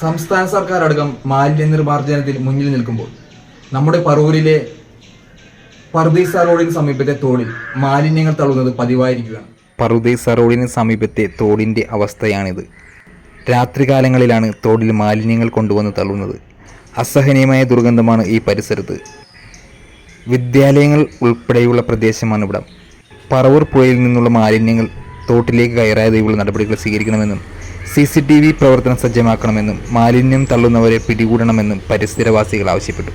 സംസ്ഥാന സർക്കാർ അടക്കം മാലിന്യ നിർമ്മാർജനത്തിൽ മുന്നിൽ നിൽക്കുമ്പോൾ നമ്മുടെ പറവൂരിലെ പർദീസ റോഡിന് സമീപത്തെ തോടിൽ മാലിന്യങ്ങൾ തള്ളുന്നത് പതിവായിരിക്കുകയാണ്. പർദീസ റോഡിന് സമീപത്തെ തോടിന്റെ അവസ്ഥയാണിത്. രാത്രികാലങ്ങളിലാണ് തോടിൽ മാലിന്യങ്ങൾ കൊണ്ടുവന്ന് തള്ളുന്നത്. അസഹനീയമായ ദുർഗന്ധമാണ് ഈ പരിസരത്ത്. വിദ്യാലയങ്ങൾ ഉൾപ്പെടെയുള്ള പ്രദേശമാണ് ഇവിടം. പറവൂർ പുഴയിൽ നിന്നുള്ള മാലിന്യങ്ങൾ തോട്ടിലേക്ക് കയറാതെയുള്ള നടപടികൾ സ്വീകരിക്കണമെന്നും സി സി ടി വി പ്രവർത്തനം സജ്ജമാക്കണമെന്നും മാലിന്യം തള്ളുന്നവരെ പിടികൂടണമെന്നും പരിസരവാസികൾ ആവശ്യപ്പെട്ടു.